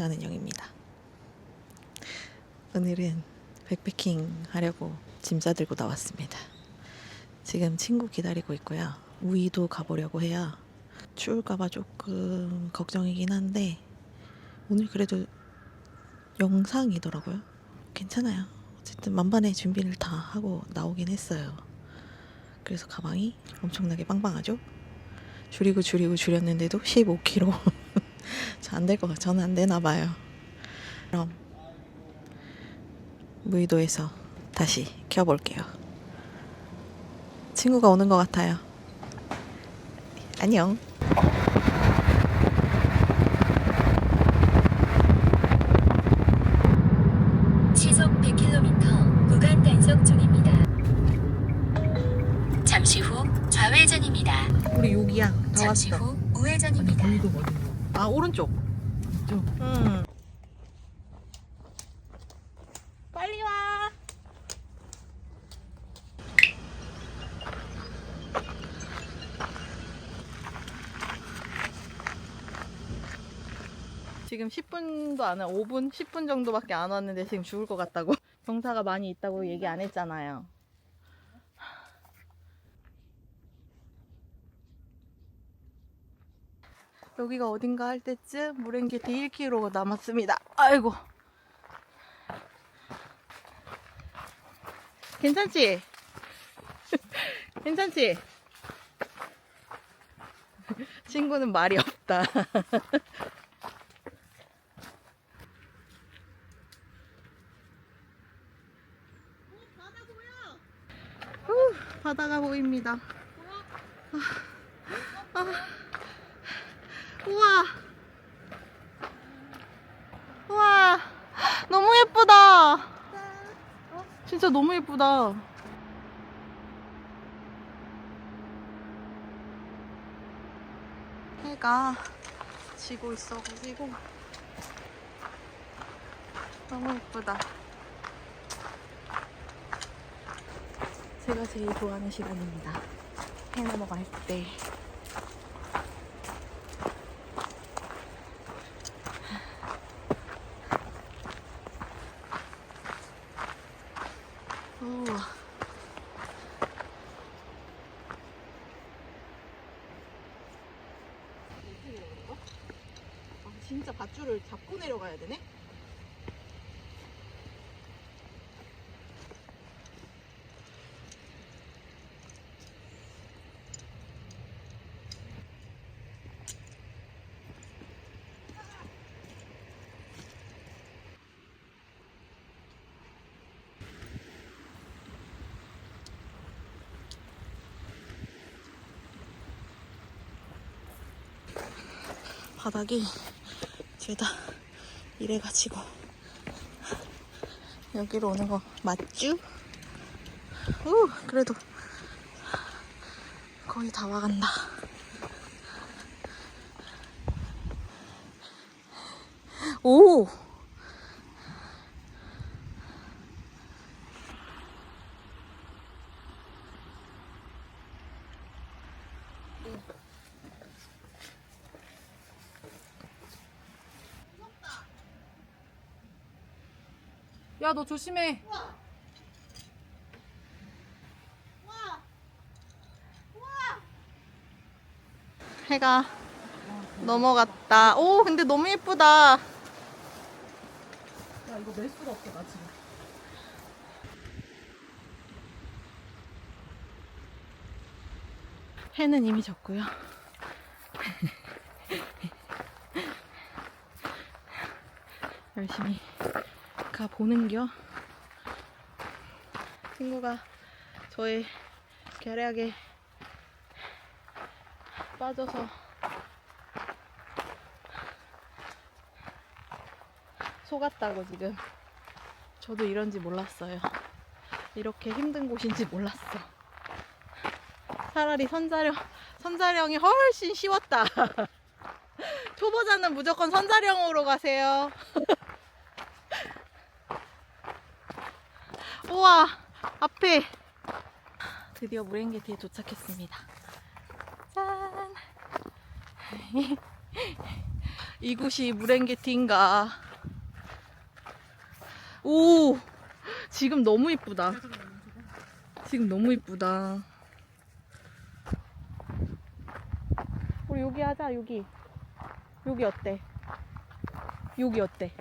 캠핑하는 영입니다. 오늘은 백패킹 하려고 짐 싸들고 나왔습니다. 지금 친구 기다리고 있고요. 우이도 가보려고 해야 추울까봐 조금 걱정이긴 한데 오늘 그래도 영상이더라고요. 괜찮아요. 어쨌든 만반의 준비를 다 하고 나오긴 했어요. 그래서 가방이 엄청나게 빵빵하죠? 줄이고 줄이고 줄였는데도 15kg. 저안될 것 같아. 저는 안 되나 봐요. 그럼 무의도에서 다시 켜볼게요. 친구가 오는 것 같아요. 안녕. 오른쪽. 쪽. 음. 빨리 와. 지금 10분도 안 와, 5분, 10분 정도밖에 안 왔는데 지금 죽을 것 같다고. 경사가 많이 있다고 얘기 안 했잖아요. 여기가 어딘가 할 때쯤 무랭게티 1km 남았습니다. 아이고. 괜찮지? 괜찮지? 친구는 말이 없다. 후, 바다가 보입니다. 아, 아. 우와. 우와. 너무 예쁘다. 진짜 너무 예쁘다. 해가 지고 있어가지고 너무 예쁘다. 제가 제일 좋아하는 시간입니다. 해 넘어갈 때. 우와. 아, 진짜 밧줄을 잡고 내려가야 되네? 바닥이 죄다 이래가지고 여기로 오는 거 맞죠? 우 그래도 거의 다 와간다. 오! 야, 너 조심해. 해가 넘어갔다. 오, 근데 너무 예쁘다. 야, 이거 낼 수가 없어, 나 지금. 해는 이미 졌고요. 열심히 가 보는겨. 친구가 저의 계략에 빠져서 속았다고 지금. 저도 이런지 몰랐어요. 이렇게 힘든 곳인지 몰랐어. 차라리 선자령, 선자령이 훨씬 쉬웠다. 초보자는 무조건 선자령으로 가세요. 우와, 앞에 드디어 무랭게티에 도착했습니다. 짠! 이곳이 무랭게티인가? 오, 지금 너무 이쁘다. 지금 너무 이쁘다. 우리 여기 하자, 여기. 여기 어때? 여기 어때?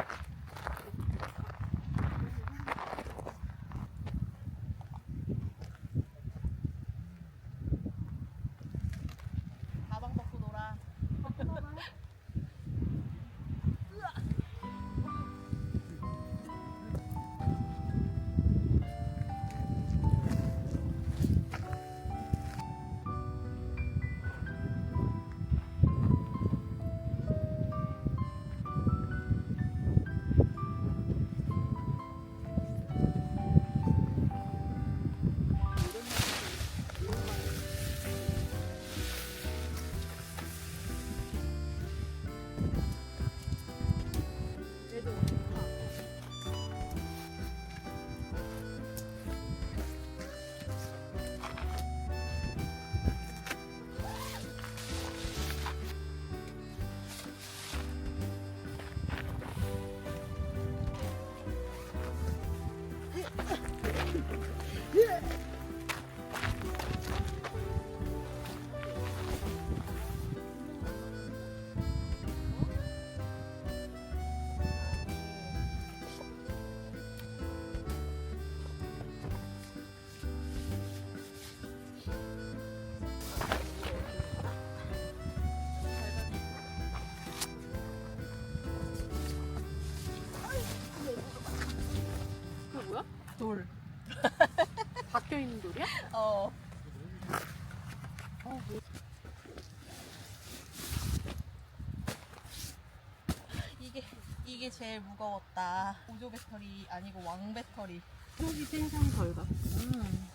이게 제일 무거웠다. 보조 배터리 아니고 왕 배터리. 여기 생선 덜가. 음.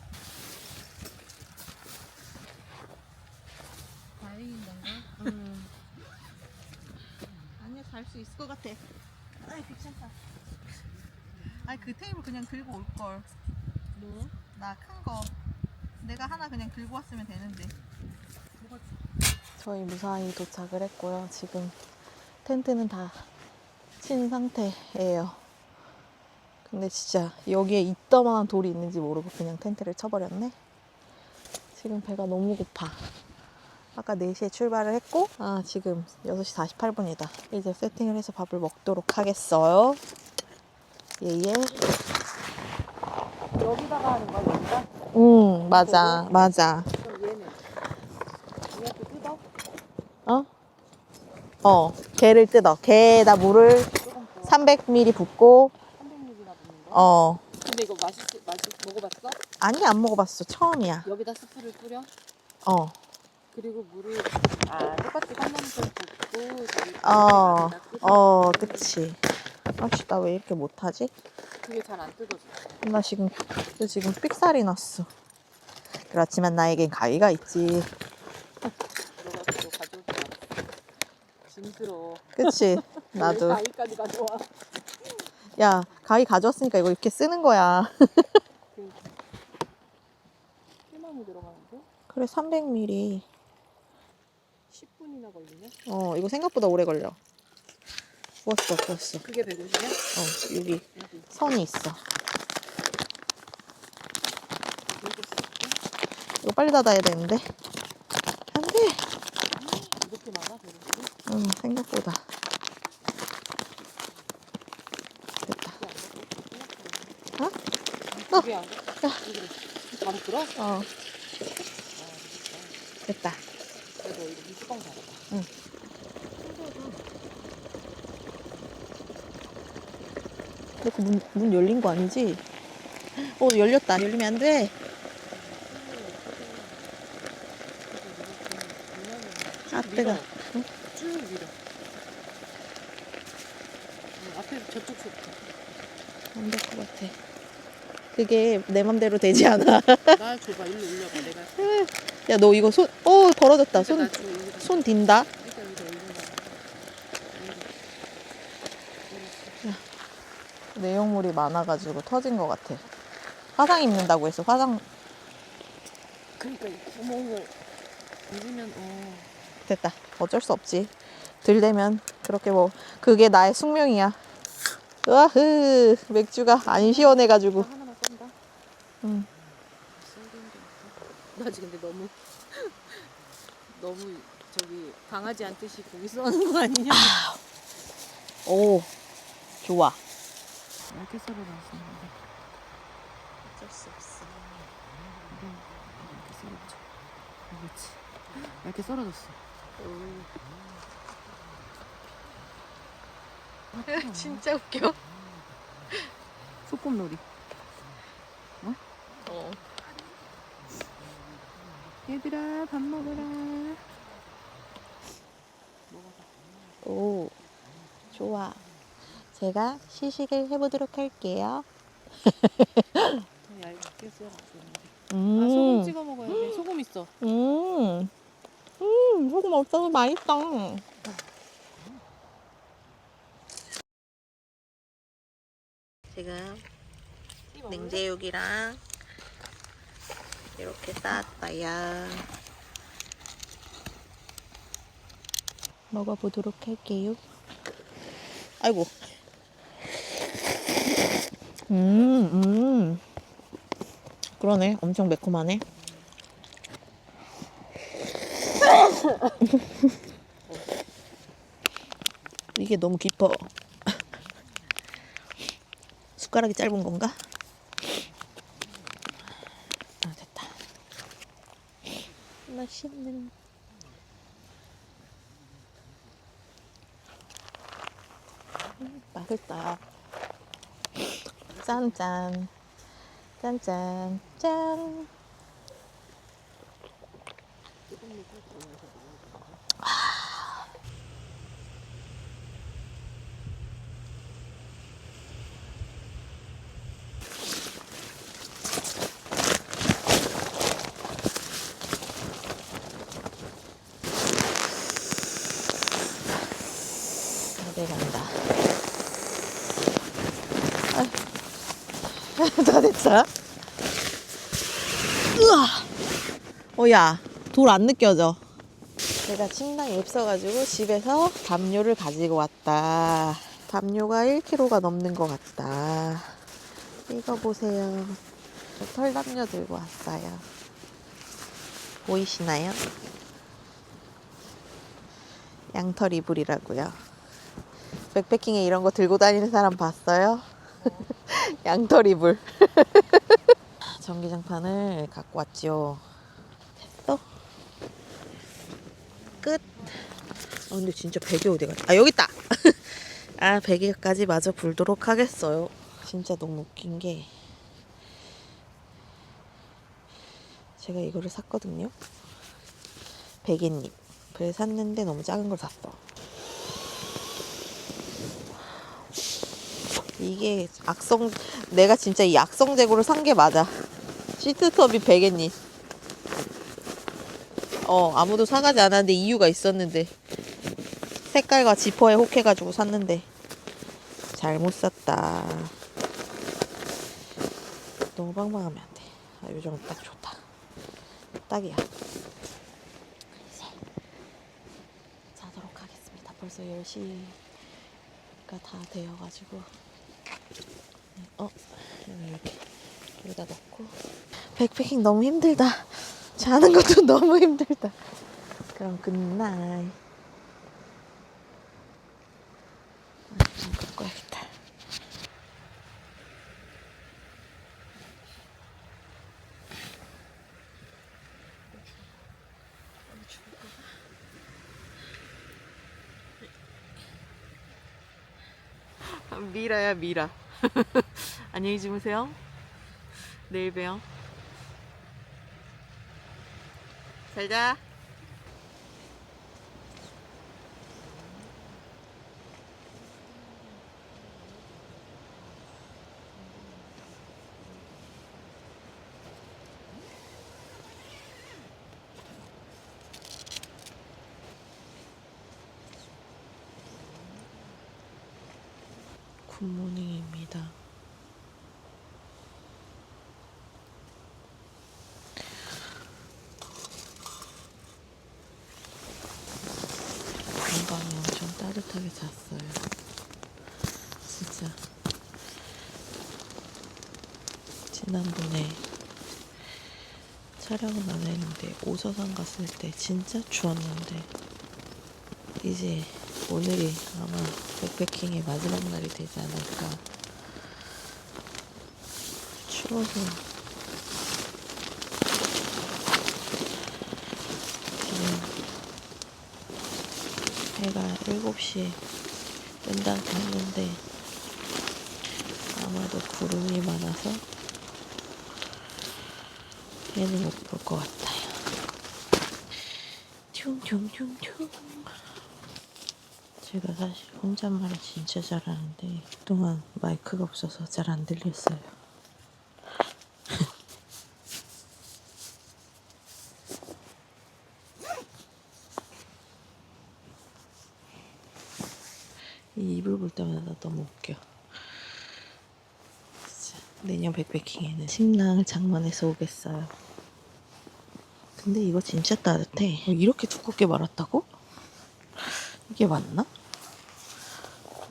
다행인 건가? 음. 아니야 잘수 있을 것 같아. 아이 괜찮다. 아이 그 테이블 그냥 들고 올 걸. 뭐? 나 큰 거. 내가 하나 그냥 들고 왔으면 되는데. 저희 무사히 도착을 했고요. 지금 텐트는 다 친 상태예요. 근데 진짜 여기에 이따만한 돌이 있는지 모르고 그냥 텐트를 쳐버렸네. 지금 배가 너무 고파. 아까 4시에 출발을 했고, 아, 지금 6시 48분이다. 이제 세팅을 해서 밥을 먹도록 하겠어요. 예, 예. 여기다가 하는 거야, 여기다? 응, 맞아, 맞아. 그럼 얘는? 얘한테 뜯어? 어? 어, 게를 뜯어. 게에다 물을 조금 부어. 300ml 붓고, 300ml나 붓는 거? 어. 근데 이거 맛있, 맛있, 먹어봤어? 아니, 안 먹어봤어. 처음이야. 여기다 스프를 뿌려? 어. 그리고 물을, 아, 똑같이 300ml 붓고, 저기 어, 여기다. 어, 그치. 아씨, 나 왜 이렇게 못하지? 그게 잘 안 뜯어져. 나 지금, 나 지금 삑살이 났어. 그렇지만 나에겐 가위가 있지. 들어가서 또 가져올 줄 알았어. 짐스러워. 그치? 나도. 가위까지 가져와. 야, 가위 가져왔으니까 이거 이렇게 쓰는 거야. 그러니까. 꽤 많이 들어가는데? 그래, 300ml. 10분이나 걸리네? 어, 이거 생각보다 오래 걸려. 부었어, 부었어. 그게 150이야? 어, 여기 여기. 선이 있어. 이거 빨리 닫아야 되는데. 안 돼. 이렇게 많아, 150이? 응, 생각보다. 됐다. 어? 안 바로 들어? 어, 아, 됐다. 그래도. 응. 이렇게 문, 문 열린 거 아니지? 어, 열렸다. 열리면 안 돼. 아, 뜨거. 응? 쭉 밀어. 응, 앞에 저쪽 소부터. 안 될 것 같아. 그게 내 맘대로 되지 않아. 나 줘봐, 일로 올려봐. 내가. 야, 너 이거 손, 어, 벌어졌다. 손, 나. 손 딘다. 일단 여기다 올린다. 내용물이 많아가지고 터진 것 같아. 화상 입는다고 했어. 화상 그러니까 이 구멍을 누르면 어 됐다. 어쩔 수 없지. 들대면 그렇게 뭐 그게 나의 숙명이야. 으아흐 맥주가 안 시원해가지고. 쏜다. 응. 나 지금 근데 너무 너무 저기 강아지 앉듯이 고기 써는 거 아니냐? 오 좋아. 이렇게 썰어놨습니다. 어쩔 수 없어. 이렇게 썰어보자. 그렇지. 이렇게 썰어줬어. 진짜 웃겨. 소꿉놀이. 얘들아 밥 먹어라. 오 좋아. 제가 시식을 해보도록 할게요. 얇게. 음. 아 소금 찍어 먹어야 돼. 소금 있어. 음. 음, 소금 없어서 맛있다. 지금 냉제육이랑 이렇게 쌓았어요. 먹어보도록 할게요. 아이고. 음, 음. 그러네. 엄청 매콤하네. 이게 너무 깊어. 숟가락이 짧은 건가? 아, 됐다. 맛있는. 음, 맛있다. 짠짠. 짠짠. 짠. 잘 간다. 됐어? 으아! 어, 야, 돌 안 느껴져. 내가 침낭이 없어가지고 집에서 담요를 가지고 왔다. 담요가 1kg가 넘는 것 같다. 이거 보세요. 저 털담요 들고 왔어요. 보이시나요? 양털 이불이라고요. 백패킹에 이런 거 들고 다니는 사람 봤어요? 양털 이불. 전기장판을 갖고 왔죠. 됐어? 끝. 아 근데 진짜 베개 어디 갔지? 아 여기 있다. 아 베개까지 마저 불도록 하겠어요. 진짜 너무 웃긴 게 제가 이거를 샀거든요. 베개잎을 샀는데 너무 작은 걸 샀어. 이게 악성 내가 진짜 이 악성 재고를 산 게 맞아. 시트톱이 베개잎. 어 아무도 사가지 않았는데 이유가 있었는데 색깔과 지퍼에 혹해가지고 샀는데 잘못 샀다. 너무 빵빵하면 안 돼. 아, 요 정도 딱 좋다. 딱이야. 이제 자도록 하겠습니다. 벌써 10시가 다 되어가지고. 네, 어, 여기 여기다 넣고. 백패킹 너무 힘들다. 자는 것도 너무 힘들다. 그럼 굿나잇. 아, 좀 바꿔야겠다. 미라야 미라. 안녕히 주무세요. 내일 봬요. 잘 자. 굿모닝입니다. 건강이 엄청 따뜻하게 잤어요. 진짜 지난번에 촬영은 안 했는데 오서산 갔을 때 진짜 추웠는데 이제 오늘이 아마 백패킹의 마지막 날이 되지 않을까. 추워서. 지금 해가 7시에 뜬다고 했는데 아마도 구름이 많아서 해는 못 볼 것 같아요. 퉁퉁퉁퉁 제가 사실 혼잣말을 진짜 잘하는데 그동안 마이크가 없어서 잘 안 들렸어요. 이 입을 볼 때마다 너무 웃겨. 내년 백패킹에는 침낭을 장만해서 오겠어요. 근데 이거 진짜 따뜻해. 어, 이렇게 두껍게 말았다고? 이게 맞나?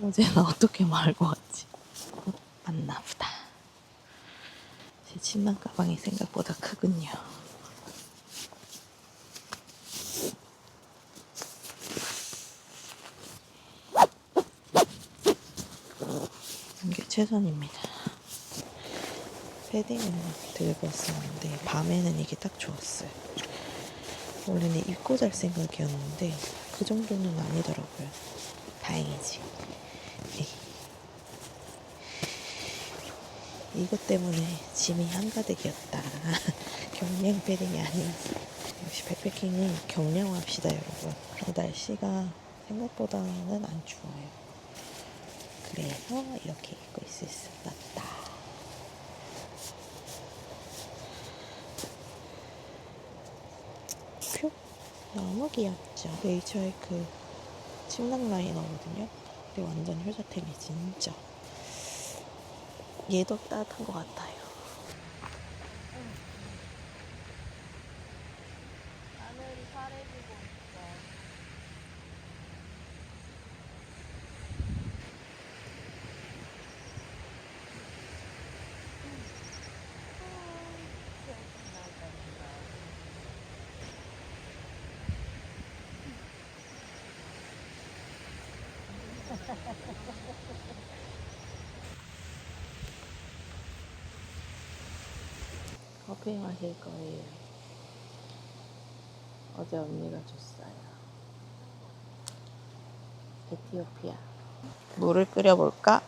어제는 어떻게 말할 것 같지? 어, 맞나 보다. 제 침낭 가방이 생각보다 크군요. 이게 최선입니다. 패딩은 들고 왔었는데 밤에는 이게 딱 좋았어요. 원래는 입고 잘 생각이었는데 그 정도는 아니더라고요. 다행이지. 이것 때문에 짐이 한가득이었다. 경량 패딩이 아니었어. 역시 백패킹은 경량화합시다 여러분. 날씨가 생각보다는 안 추워요. 그래서 이렇게 입고 있을 수 있었다. 표? 너무 귀엽죠? H하이크 침낭 라이너거든요. 근데 완전 효자템이 진짜. 얘도 따뜻한 것 같아요. 하늘이 파래지고 있어. 커피 마실 거예요. 어제 언니가 줬어요. 에티오피아. 물을 끓여볼까?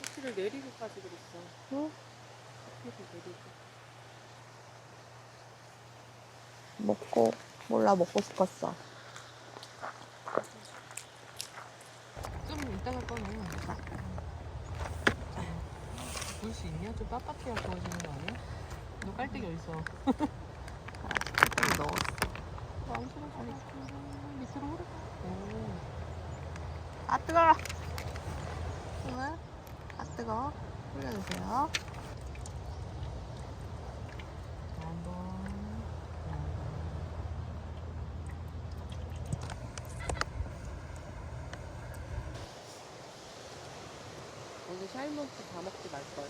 커피를 내리고까지 그랬어. 응? 커피를 내리고. 먹고 몰라 먹고 싶었어. 좀 이따가 꺼내. 볼 수 있냐? 좀 빳빳해야 구워지는 거 아니야? 너 깔때기 어딨어? 조금 넣었어. 왕수로 가리 밑으로 흐르. 오. 아 뜨거워. 오늘 아 뜨거. 올려주세요. 한번. 샤인머스 다 먹지 말걸.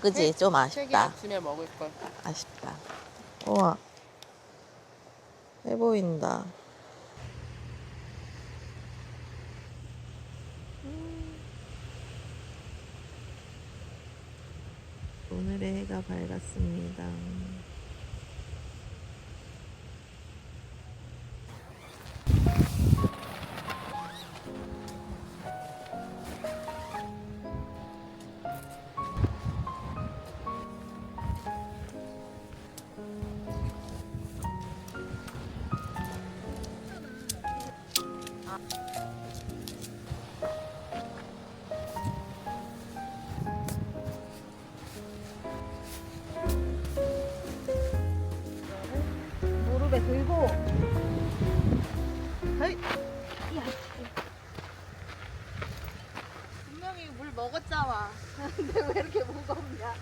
그지 좀 세개 아쉽다. 아침에 먹을 걸. 아쉽다. 우와. 해 보인다. 음. 오늘의 해가 밝았습니다. 먹었잖아 근데 왜 이렇게 무겁냐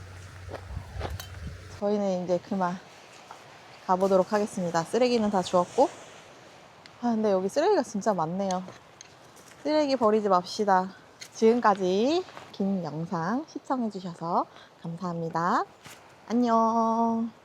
저희는 이제 그만 가보도록 하겠습니다. 쓰레기는 다 주웠고. 아, 근데 여기 쓰레기가 진짜 많네요. 쓰레기 버리지 맙시다. 지금까지 긴 영상 시청해주셔서 감사합니다. 안녕.